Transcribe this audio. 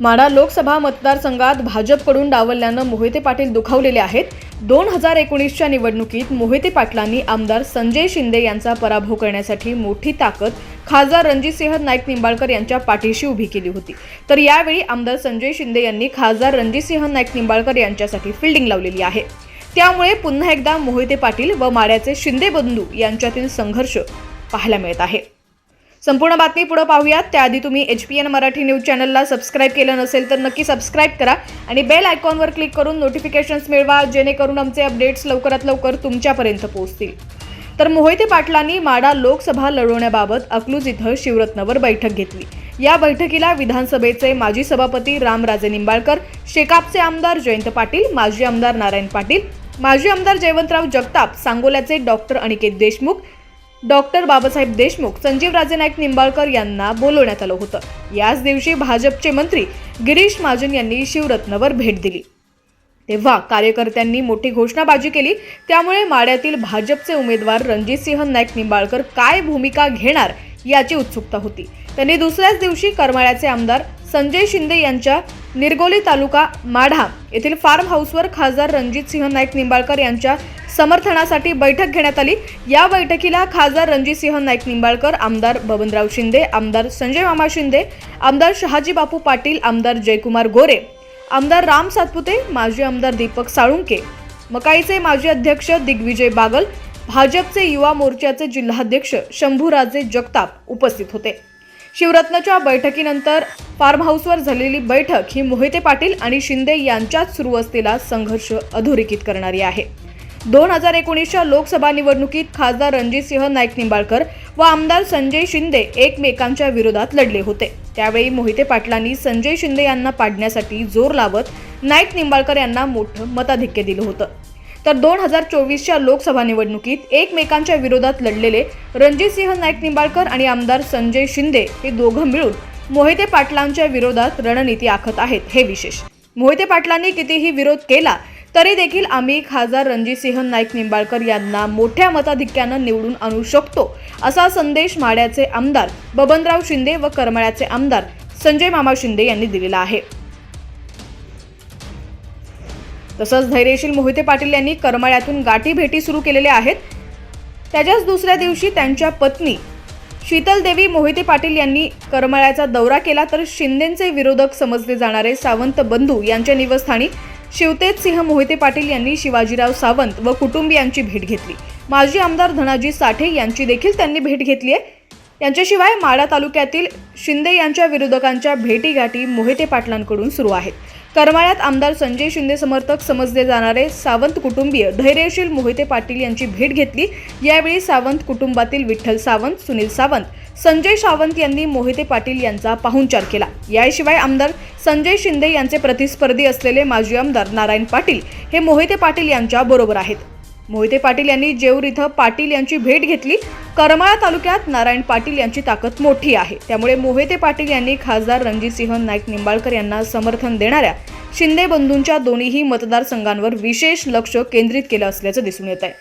माढा लोकसभा मतदारसंघात भाजपकडून डावलल्यानं मोहिते पाटील दुखावलेले आहेत. दोन हजार एकोणीसच्या निवडणुकीत मोहिते पाटलांनी आमदार संजय शिंदे यांचा पराभव करण्यासाठी मोठी ताकद खासदार रणजितसिंह नाईक निंबाळकर यांच्या पाठीशी उभी केली होती. तर यावेळी आमदार संजय शिंदे यांनी खासदार रणजितसिंह नाईक निंबाळकर यांच्यासाठी फिल्डिंग लावलेली आहे. त्यामुळे पुन्हा एकदा मोहिते पाटील व माड्याचे शिंदे बंधू यांच्यातील संघर्ष पाहायला मिळत आहे. संपूर्ण बातमी पुढे पाहूयात. त्याआधी तुम्ही H P N Marathi news चॅनलला सबस्क्राईब केलं नसेल तर नक्की सबस्क्राईब करा आणि बेल आयकॉनवर क्लिक करून नोटिफिकेशन्स मिळवा जेणेकरून आमचे अपडेट्स लवकरात लवकर तुमच्यापर्यंत पोहोचतील. तर मोहिते पाटलांनी माडा लोकसभा लढवण्याबाबत अकलूज इथं शिवरत्नवर बैठक घेतली. या बैठकीला विधानसभेचे माजी सभापती रामराजे निंबाळकर शेकापचे आमदार जयंत पाटील माजी आमदार नारायण पाटील माजी आमदार जयवंतराव जगताप सांगोल्याचे डॉक्टर अनिकेत देशमुख डॉक्टर बाबासाहेब देशमुख संजीवराजे नाईक निंबाळकर यांना बोलवण्यात आलं होतं. याच दिवशी भाजपचे मंत्री गिरीश महाजन यांनी शिवरत्नवर भेट दिली. तेव्हा कार्यकर्त्यांनी मोठी घोषणाबाजी केली. त्यामुळे माड्यातील भाजपचे उमेदवार रणजितसिंह नाईक निंबाळकर काय भूमिका घेणार याची उत्सुकता होती. त्यांनी दुसऱ्याच दिवशी करमाळ्याचे आमदार संजय शिंदे यांच्या निरगोली तालुका माढा येथील फार्म हाऊसवर खासदार रणजितसिंह नाईक निंबाळकर यांच्या समर्थनासाठी बैठक घेण्यात आली. या बैठकीला खासदार रणजितसिंह नाईक निंबाळकर आमदार बबनराव शिंदे आमदार संजय मामा शिंदे आमदार शहाजी बापू पाटील आमदार जयकुमार गोरे आमदार राम सातपुते माजी आमदार दीपक साळुंके मकाईचे माजी अध्यक्ष दिग्विजय बागल भाजपचे युवा मोर्चाचे जिल्हाध्यक्ष शंभूराजे जगताप उपस्थित होते. शिवरत्नच्या बैठकीनंतर फार्म हाऊसवर झालेली बैठक ही मोहिते पाटील आणि शिंदे यांच्यात सुरू असलेला संघर्ष अधोरेखित करणारी आहे. दोन हजार एकोणीसच्या लोकसभा निवडणुकीत खासदार रणजितसिंह नाईक निंबाळकर व आमदार संजय शिंदे एकमेकांच्या विरोधात लढले होते. त्यावेळी मोहिते पाटलांनी संजय शिंदे यांना पाडण्यासाठी जोर लावत नाईक निंबाळकर यांना मोठं मताधिक्य दिलं होतं. तर दोन हजार चोवीसच्या लोकसभा निवडणुकीत एकमेकांच्या विरोधात लढलेले रणजितसिंह नाईक निंबाळकर आणि आमदार संजय शिंदे हे दोघं मिळून मोहिते पाटलांच्या विरोधात रणनीती आखत आहेत हे विशेष. मोहिते पाटलांनी कितीही विरोध केला तरी देखील आम्ही खासदार रणजितसिंह नाईक निंबाळकर यांना मोठ्या मताधिक्यानं निवडून आणू शकतो असा संदेश माड्याचे आमदार बबनराव शिंदे व करमाळ्याचे आमदार संजय मामा शिंदे यांनी दिलेला आहे. तसंच धैर्यशील मोहिते पाटील यांनी करमाळ्यातून गाठी भेटी सुरू केलेल्या आहेत. त्याच्याच दुसऱ्या दिवशी त्यांच्या पत्नी शीतलदेवी मोहिते पाटील यांनी करमाळ्याचा दौरा केला तर शिंदेचे विरोधक समजले जाणारे सावंत बंधू यांच्या निवस्थानी शिवतेज सिंह मोहिते पाटील यांनी शिवाजीराव सावंत व कुटुंबियांची भेट घेतली. माजी आमदार धनाजी साठे यांची देखील त्यांनी भेट घेतली आहे. यांच्याशिवाय माडा तालुक्यातील शिंदे यांच्या विरोधकांच्या भेटीगाठी मोहिते पाटलांकडून सुरू आहेत. करमाळ्यात आमदार संजय शिंदे समर्थक समजले जाणारे सावंत कुटुंबीय धैर्यशील मोहिते पाटील यांची भेट घेतली. यावेळी सावंत कुटुंबातील विठ्ठल सावंत सुनील सावंत संजय सावंत यांनी मोहिते पाटील यांचा पाहुणचार केला. याशिवाय आमदार संजय शिंदे यांचे प्रतिस्पर्धी असलेले माजी आमदार नारायण पाटील हे मोहिते पाटील यांच्या बरोबर आहेत. मोहिते पाटील यांनी जेऊर इथं पाटील यांची भेट घेतली. करमाळा तालुक्यात नारायण पाटील यांची ताकद मोठी आहे. त्यामुळे मोहिते पाटील यांनी खासदार रणजितसिंह नाईक निंबाळकर यांना समर्थन देणाऱ्या शिंदे बंधूंच्या दोन्हीही मतदारसंघांवर विशेष लक्ष केंद्रित केलं असल्याचं दिसून येत आहे.